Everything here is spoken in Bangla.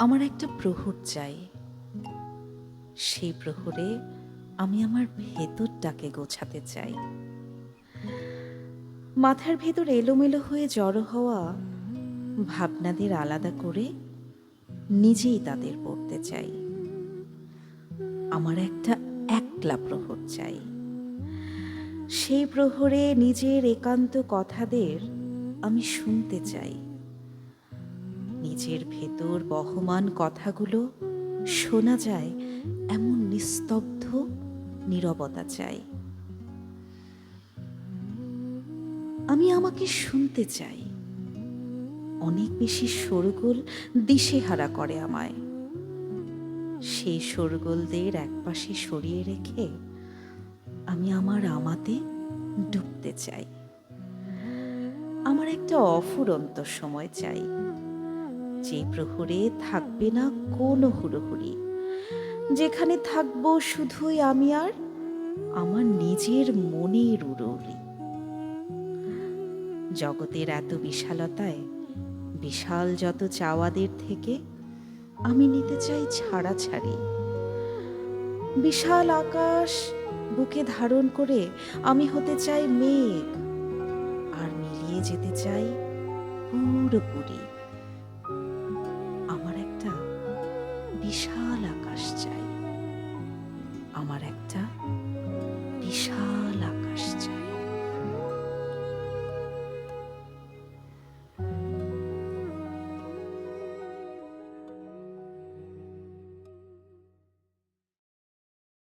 আমার একটা প্রহর চাই। সেই প্রহরে আমি আমার ভেতরটাকে গোছাতে চাই। মাথার ভেতর এলোমেলো হয়ে জড়ো হওয়া ভাবনাদের আলাদা করে নিজেই তাদের পড়তে চাই। আমার একটা একলা প্রহর চাই। সেই প্রহরে নিজের একান্ত কথাদের আমি শুনতে চাই। নিজের ভেতর বহমান কথাগুলো শোনা যায়, এমন নিস্তব্ধ নীরবতা চাই। আমি আমাকে শুনতে চাই। অনেক বেশি শোরগোল দিশেহারা করে আমায়। সেই শোরগোলদের একপাশে সরিয়ে রেখে আমি আমার আমাতে ডুবতে চাই। আমার একটা অফুরন্ত সময় চাই। যে প্রহরে থাকবে না কোনো হুড়োহুড়ি। যেখানে থাকব শুধুই আমি আর আমার নিজের মনের উড়ৌড়ি জগতের এত বিশালতায়, বিশাল যত চাওয়াদের থেকে আমি নিতে চাই ছাড়া ছাড়ি বিশাল আকাশ বুকে ধারণ করে আমি হতে চাই মেঘ, আর মিলিয়ে যেতে চাই পুরোপুরি। আকাশ চাই। আমার একটা